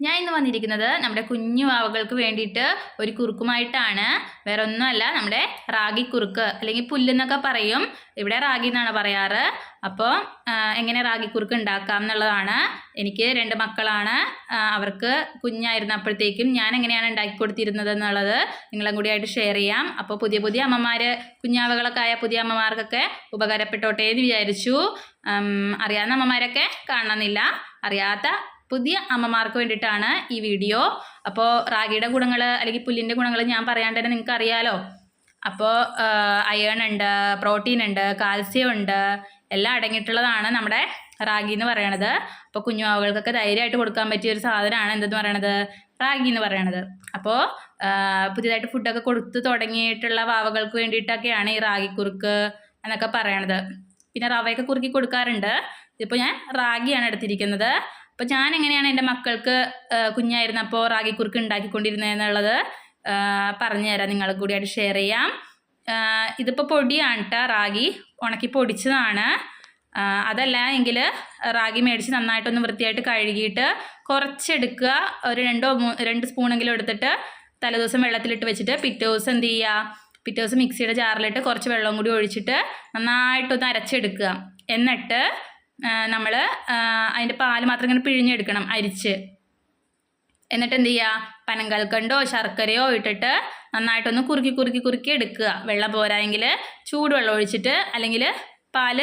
ഞാൻ ഇന്ന് വന്നിരിക്കുന്നത് നമ്മുടെ കുഞ്ഞു വാവകൾക്ക് വേണ്ടിയിട്ട് ഒരു കുറുക്കുമായിട്ടാണ്. വേറെ ഒന്നുമല്ല നമ്മുടെ റാഗി കുറുക്ക് അല്ലെങ്കിൽ പുല്ലെന്നൊക്കെ പറയും. ഇവിടെ റാഗി എന്നാണ് പറയാറ്. അപ്പോൾ എങ്ങനെ റാഗി കുറുക്ക് ഉണ്ടാക്കാം എന്നുള്ളതാണ്. എനിക്ക് രണ്ട് മക്കളാണ്. അവർക്ക് കുഞ്ഞായിരുന്നപ്പോഴത്തേക്കും ഞാൻ എങ്ങനെയാണ് ഉണ്ടാക്കി കൊടുത്തിരുന്നത് എന്നുള്ളത് നിങ്ങളും കൂടിയായിട്ട് ഷെയർ ചെയ്യാം. അപ്പോൾ പുതിയ പുതിയ അമ്മമാർ കുഞ്ഞാവകളൊക്കെ ആയ പുതിയ അമ്മമാർക്കൊക്കെ ഉപകാരപ്പെട്ടോട്ടെ എന്ന് വിചാരിച്ചു. അറിയാവുന്ന അമ്മമാരൊക്കെ കാണണമെന്നില്ല. അറിയാത്ത പുതിയ അമ്മമാർക്ക് വേണ്ടിയിട്ടാണ് ഈ വീഡിയോ. അപ്പോൾ റാഗിയുടെ ഗുണങ്ങൾ അല്ലെങ്കിൽ പുല്ലിന്റെ ഗുണങ്ങൾ ഞാൻ പറയാണ്ട് തന്നെ നിങ്ങൾക്ക് അറിയാലോ അപ്പോൾ അയേൺ ഉണ്ട് പ്രോട്ടീൻ ഉണ്ട് കാൽസ്യം ഉണ്ട് എല്ലാം അടങ്ങിയിട്ടുള്ളതാണ് നമ്മുടെ റാഗി എന്ന് പറയണത്. അപ്പോൾ കുഞ്ഞുമാവുകൾക്കൊക്കെ ധൈര്യമായിട്ട് കൊടുക്കാൻ പറ്റിയ ഒരു സാധനമാണ് എന്തെന്ന് പറയണത്? റാഗി എന്ന് പറയണത്. അപ്പോൾ പുതിയതായിട്ട് ഫുഡൊക്കെ കൊടുത്ത് തുടങ്ങിയിട്ടുള്ള വാവകൾക്ക് വേണ്ടിയിട്ടൊക്കെയാണ് ഈ റാഗി കുറുക്ക് എന്നൊക്കെ പറയണത്. പിന്നെ റവയൊക്കെ കുറുക്കി കൊടുക്കാറുണ്ട്. ഇതിപ്പോൾ ഞാൻ റാഗിയാണ് എടുത്തിരിക്കുന്നത്. അപ്പോൾ ഞാൻ എങ്ങനെയാണ് എന്റെ മക്കൾക്ക് കുഞ്ഞായിരുന്നപ്പോൾ റാഗി കുറുക്ക് ഉണ്ടാക്കിക്കൊണ്ടിരുന്നത് എന്നുള്ളത് ആ, പറഞ്ഞു തരാം. നിങ്ങൾ കൂടിയായിട്ട് ഷെയർ ചെയ്യാം. ഇതിപ്പോൾ പൊടിയാണ് കേട്ടോ റാഗി. ഉണക്കി പൊടിച്ചതാണ്. അതല്ല എങ്കിൽ റാഗി മേടിച്ച് നന്നായിട്ടൊന്ന് വൃത്തിയായിട്ട് കഴുകിയിട്ട് കുറച്ചെടുക്കുക. ഒരു രണ്ടോ മൂ രണ്ട് സ്പൂണെങ്കിലും എടുത്തിട്ട് തലേദിവസം വെള്ളത്തിലിട്ട് വെച്ചിട്ട് പിറ്റേ ദിവസം എന്ത് ചെയ്യുക? പിറ്റേ ദിവസം മിക്സിയുടെ ജാറിലിട്ട് കുറച്ച് വെള്ളം കൂടി ഒഴിച്ചിട്ട് നന്നായിട്ടൊന്ന് അരച്ചെടുക്കുക. എന്നിട്ട് നമ്മൾ അതിന്റെ പാൽ മാത്രം ഇങ്ങനെ പിഴിഞ്ഞെടുക്കണം അരിച്ച്. എന്നിട്ട് എന്ത് ചെയ്യുക പനങ്കൽക്കണ്ടോ ശർക്കരയോ ഇട്ടിട്ട് നന്നായിട്ടൊന്ന് കുറുക്കി കുറുക്കി കുറുക്കി എടുക്കുക. വെള്ളം പോരായെങ്കിൽ ചൂടുവെള്ളം ഒഴിച്ചിട്ട് അല്ലെങ്കിൽ പാൽ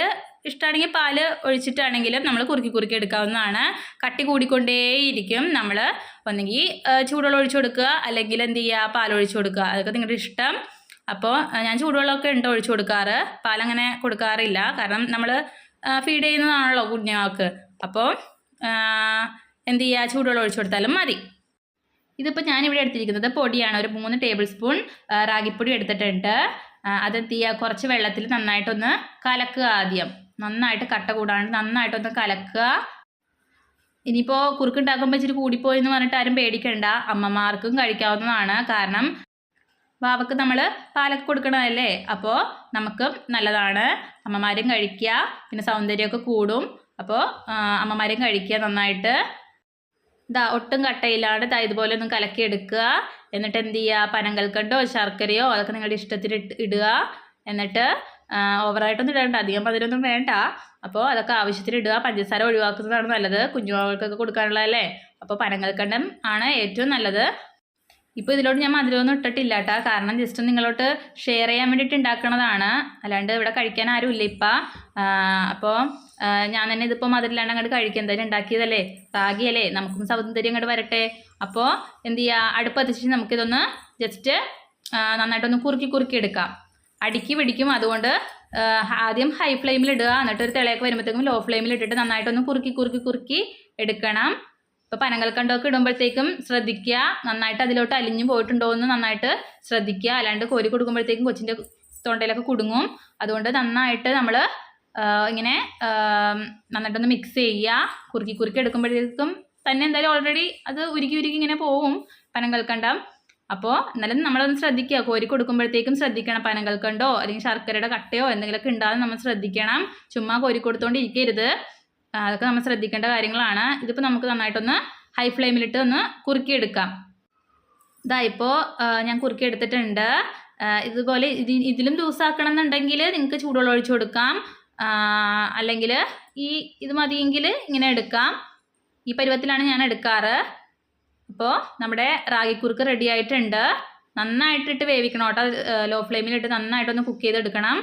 ഇഷ്ടമാണെങ്കിൽ പാൽ ഒഴിച്ചിട്ടാണെങ്കിലും നമ്മൾ കുറുക്കി കുറുക്കി എടുക്കാവുന്നതാണ്. കട്ടി കൂടിക്കൊണ്ടേയിരിക്കും നമ്മൾ ഒന്നെങ്കിൽ ചൂടുവെള്ളം ഒഴിച്ചു കൊടുക്കുക. അല്ലെങ്കിൽ എന്ത് ചെയ്യുക പാൽ ഒഴിച്ചു കൊടുക്കുക. അതൊക്കെ നിങ്ങളുടെ ഇഷ്ടം. അപ്പോൾ ഞാൻ ചൂടുവെള്ളമൊക്കെ ഉണ്ട് ഒഴിച്ചു കൊടുക്കാറ്. പാലങ്ങനെ കൊടുക്കാറില്ല. കാരണം നമ്മൾ ഫീഡ് ചെയ്യുന്നതാണല്ലോ കുഞ്ഞുങ്ങൾക്ക്. അപ്പോൾ എന്ത് ചെയ്യുക ചൂടുവെള്ളം ഒഴിച്ചു കൊടുത്താലും മതി. ഇതിപ്പോൾ ഞാനിവിടെ എടുത്തിരിക്കുന്നത് പൊടിയാണ്. ഒരു മൂന്ന് ടേബിൾ സ്പൂൺ റാഗിപ്പൊടി എടുത്തിട്ടുണ്ട്. അതെന്ത് അത് ചെയ്യുക കുറച്ച് വെള്ളത്തിൽ നന്നായിട്ടൊന്ന് കലക്കുക ആദ്യം. നന്നായിട്ട് കട്ട കൂടാണ്ട് നന്നായിട്ടൊന്ന് കലക്കുക. ഇനിയിപ്പോൾ കുറുക്കുണ്ടാക്കുമ്പോൾ ഇച്ചിരി കൂടിപ്പോയി എന്ന് പറഞ്ഞിട്ട് ആരും പേടിക്കണ്ട. അമ്മമാർക്കും കഴിക്കാവുന്നതാണ്. കാരണം വാവക്ക് നമ്മൾ പാലൊക്കെ കൊടുക്കണതല്ലേ? അപ്പോൾ നമുക്കും നല്ലതാണ്. അമ്മമാരും കഴിക്കുക പിന്നെ സൗന്ദര്യമൊക്കെ കൂടും. അപ്പോൾ അമ്മമാരും കഴിക്കുക നന്നായിട്ട്. ഇതാ ഒട്ടും കട്ടയില്ലാണ്ട് ഇതാ ഇതുപോലെ ഒന്ന് കലക്കി എടുക്കുക. എന്നിട്ട് എന്ത് ചെയ്യുക പനങ്കൽക്കണ്ടോ ശർക്കരയോ അതൊക്കെ നിങ്ങളുടെ ഇഷ്ടത്തിന് ഇടുക. എന്നിട്ട് ഓവറായിട്ടൊന്നും ഇടേണ്ട. അധികം പതിനൊന്നും വേണ്ട. അപ്പോൾ അതൊക്കെ ആവശ്യത്തിന് ഇടുക. പഞ്ചസാര ഒഴിവാക്കുന്നതാണ് നല്ലത്. കുഞ്ഞുമാവൾക്കൊക്കെ കൊടുക്കാനുള്ളതല്ലേ? അപ്പോൾ പനങ്കൽക്കണ്ടം ആണ് ഏറ്റവും നല്ലത്. ഇപ്പോൾ ഇതിലോട്ട് ഞാൻ മധുരമൊന്നും ഇട്ടിട്ടില്ല കേട്ടോ കാരണം ജസ്റ്റ് നിങ്ങളോട്ട് ഷെയർ ചെയ്യാൻ വേണ്ടിയിട്ട് ഉണ്ടാക്കണതാണ് അല്ലാണ്ട് ഇവിടെ കഴിക്കാൻ ആരും ഇല്ല ഇപ്പം. അപ്പോൾ ഞാൻ തന്നെ ഇതിപ്പോൾ മധുരമില്ലാണ്ട് അങ്ങോട്ട് കഴിക്കുക എന്തായാലും ഉണ്ടാക്കിയതല്ലേ റാഗിയല്ലേ നമുക്കും സൗന്ദര്യം അങ്ങോട്ട് വരട്ടെ. അപ്പോൾ എന്ത് ചെയ്യുക അടുപ്പ് എത്തിച്ച് നമുക്കിതൊന്ന് ജസ്റ്റ് നന്നായിട്ടൊന്ന് കുറുക്കി കുറുക്കി എടുക്കാം. അടുക്കി പിടിക്കും. അതുകൊണ്ട് ആദ്യം ഹൈ ഫ്ലെയിമിൽ ഇടുക. എന്നിട്ട് ഒരു തിളയൊക്കെ വരുമ്പോഴത്തേക്കും ലോ ഫ്ലെയിമിൽ ഇട്ടിട്ട് നന്നായിട്ടൊന്ന് കുറുക്കി കുറുക്കി കുറുക്കി എടുക്കണം. ഇപ്പോൾ പനങ്കൽക്കണ്ടമൊക്കെ ഇടുമ്പോഴത്തേക്കും ശ്രദ്ധിക്കുക. നന്നായിട്ട് അതിലോട്ട് അലിഞ്ഞു പോയിട്ടുണ്ടോ എന്ന് നന്നായിട്ട് ശ്രദ്ധിക്കുക. അല്ലാണ്ട് കോരി കൊടുക്കുമ്പോഴത്തേക്കും കൊച്ചിന്റെ തൊണ്ടയിലൊക്കെ കുടുങ്ങും. അതുകൊണ്ട് നന്നായിട്ട് നമ്മൾ ഇങ്ങനെ നന്നായിട്ടൊന്ന് മിക്സ് ചെയ്യുക. കുറുക്കി കുറുക്കി എടുക്കുമ്പോഴത്തേക്കും തന്നെ എന്തായാലും ഓൾറെഡി അത് ഉരുക്കി ഉരുക്കി ഇങ്ങനെ പോവും പനങ്കൽക്കണ്ടം അപ്പോൾ എന്നാലും നമ്മളൊന്ന് ശ്രദ്ധിക്കുക. കോരി കൊടുക്കുമ്പോഴത്തേക്കും ശ്രദ്ധിക്കണം പനങ്കൽക്കണ്ടോ അല്ലെങ്കിൽ ശർക്കരയുടെ കട്ടയോ എന്തെങ്കിലുമൊക്കെ ഉണ്ടാകും നമ്മൾ ശ്രദ്ധിക്കണം. ചുമ്മാ കോരി കൊടുത്തോണ്ട് ഇരിക്കരുത് ആ, അതൊക്കെ നമ്മൾ ശ്രദ്ധിക്കേണ്ട കാര്യങ്ങളാണ്. ഇതിപ്പോൾ നമുക്ക് നന്നായിട്ടൊന്ന് ഹൈ ഫ്ലെയിമിലിട്ട് ഒന്ന് കുറുക്കിയെടുക്കാം. ഇതാ ഇപ്പോൾ ഞാൻ കുറുക്കിയെടുത്തിട്ടുണ്ട്. ഇതുപോലെ ഇതി ഇതിലും ലൂസാക്കണം എന്നുണ്ടെങ്കിൽ നിങ്ങൾക്ക് ചൂടുവെള്ളം ഒഴിച്ചു കൊടുക്കാം. അല്ലെങ്കിൽ ഈ ഇത് മതിയെങ്കിൽ ഇങ്ങനെ എടുക്കാം. ഈ പരുവത്തിലാണ് ഞാൻ എടുക്കാറ്. അപ്പോൾ നമ്മുടെ റാഗിക്കുറുക്ക് റെഡി ആയിട്ടുണ്ട്. നന്നായിട്ടിട്ട് വേവിക്കണം കേട്ടോ. ലോ ഫ്ലെയിമിലിട്ട് നന്നായിട്ടൊന്ന് കുക്ക് ചെയ്തെടുക്കണം.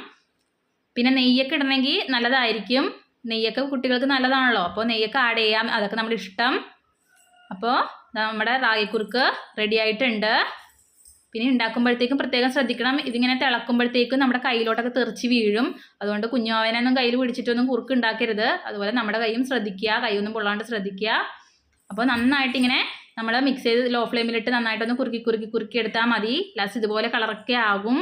പിന്നെ നെയ്യൊക്കെ ഇടണമെങ്കിൽ നല്ലതായിരിക്കും. നെയ്യൊക്കെ കുട്ടികൾക്ക് നല്ലതാണല്ലോ. അപ്പോൾ നെയ്യൊക്കെ ആഡ് ചെയ്യാം. അതൊക്കെ നമ്മുടെ ഇഷ്ടം. അപ്പോൾ നമ്മുടെ റാഗിക്കുറുക്ക് റെഡി ആയിട്ടുണ്ട്. പിന്നെ ഉണ്ടാക്കുമ്പോഴത്തേക്കും പ്രത്യേകം ശ്രദ്ധിക്കണം. ഇതിങ്ങനെ തിളക്കുമ്പോഴത്തേക്കും നമ്മുടെ കയ്യിലോട്ടൊക്കെ തെറിച്ച് വീഴും. അതുകൊണ്ട് കുഞ്ഞോവനൊന്നും കയ്യിൽ പിടിച്ചിട്ടൊന്നും കുറുക്ക് ഉണ്ടാക്കരുത് അതുപോലെ നമ്മുടെ കൈയും ശ്രദ്ധിക്കുക. കൈയൊന്നും പൊള്ളാണ്ട് ശ്രദ്ധിക്കുക. അപ്പോൾ നന്നായിട്ട് ഇങ്ങനെ നമ്മൾ മിക്സ് ചെയ്ത് ലോ ഫ്ലെയിമിലിട്ട് നന്നായിട്ടൊന്ന് കുറുക്കി കുറുക്കി കുറുക്കി എടുത്താൽ മതി. ലാസ്റ്റ് ഇതുപോലെ കളറൊക്കെ ആകും.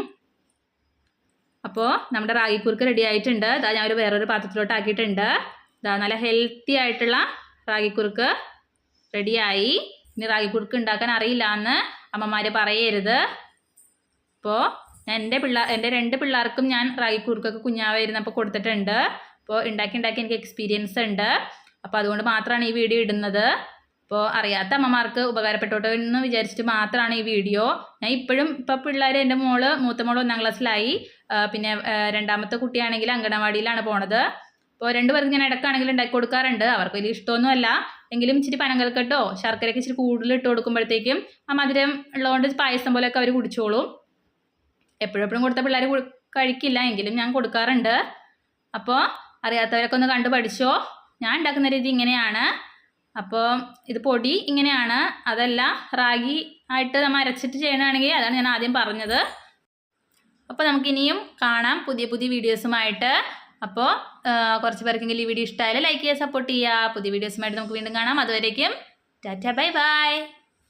അപ്പോൾ നമ്മുടെ റാഗി കുറുക്ക് റെഡി ആയിട്ടുണ്ട്. ഇതാ ഞാൻ ഒരു വേറൊരു പാത്രത്തിലോട്ട് ആക്കിയിട്ടുണ്ട്. ഇതാ നല്ല ഹെൽത്തി ആയിട്ടുള്ള റാഗി കുറുക്ക് റെഡിയായി ഇനി റാഗി കുറുക്ക് ഉണ്ടാക്കാൻ അറിയില്ല എന്ന് അമ്മമാർ പറയരുത്. അപ്പോൾ ഞാൻ എന്റെ പിള്ളേർ എന്റെ രണ്ട് പിള്ളേർക്കും ഞാൻ റാഗി കുറുക്കൊക്കെ കുഞ്ഞാവായിരുന്നപ്പോൾ കൊടുത്തിട്ടുണ്ട്. അപ്പോൾ ഉണ്ടാക്കി ഉണ്ടാക്കി എനിക്ക് എക്സ്പീരിയൻസ് ഉണ്ട്. അപ്പോൾ അതുകൊണ്ട് മാത്രമാണ് ഈ വീഡിയോ ഇടുന്നത്. അപ്പോൾ അറിയാത്ത അമ്മമാർക്ക് ഉപകാരപ്പെട്ടോട്ടെ എന്ന് വിചാരിച്ചിട്ട് മാത്രമാണ് ഈ വീഡിയോ. ഞാൻ ഇപ്പോഴും ഇപ്പോൾ പിള്ളേർ എന്റെ മോൾ മൂത്ത മോൾ ഒന്നാം ക്ലാസ്സിലായി പിന്നെ രണ്ടാമത്തെ കുട്ടിയാണെങ്കിൽ അങ്കണവാടിയിലാണ് പോണത്. അപ്പോൾ രണ്ടുപേർക്ക് ഞാൻ ഇടക്കാണെങ്കിൽ ഉണ്ടാക്കി കൊടുക്കാറുണ്ട്. അവർക്ക് വലിയ ഇഷ്ടമൊന്നുമല്ല. എങ്കിലും ഇച്ചിരി പനങ്കൽക്കട്ടോ ശർക്കരയ്ക്ക് ഇച്ചിരി കൂടുതൽ ഇട്ട് കൊടുക്കുമ്പോഴത്തേക്കും ആ മധുരം ഉള്ളതുകൊണ്ട് പായസം പോലെയൊക്കെ അവർ കുടിച്ചോളും. എപ്പോഴെപ്പോഴും കൊടുത്ത പിള്ളേർ കഴിക്കില്ല. എങ്കിലും ഞാൻ കൊടുക്കാറുണ്ട്. അപ്പോൾ അറിയാത്തവരൊക്കെ ഒന്ന് കണ്ടു പഠിച്ചോ? ഞാൻ ഉണ്ടാക്കുന്ന രീതി ഇങ്ങനെയാണ്. അപ്പോൾ ഇത് പൊടി ഇങ്ങനെയാണ്. അതല്ല റാഗി ആയിട്ട് നമ്മൾ അരച്ചിട്ട് ചെയ്യണമെങ്കിൽ അതാണ് ഞാൻ ആദ്യം പറഞ്ഞത്. അപ്പോൾ നമുക്കിനിയും കാണാം പുതിയ പുതിയ വീഡിയോസുമായിട്ട് അപ്പോൾ കുറച്ച് പേർക്കെങ്കിലും ഈ വീഡിയോ ഇഷ്ടമായാലും ലൈക്ക് ചെയ്യുക സപ്പോർട്ട് ചെയ്യുക. പുതിയ വീഡിയോസുമായിട്ട് നമുക്ക് വീണ്ടും കാണാം. അതുവരേക്കും ടാറ്റ ബൈ ബൈ.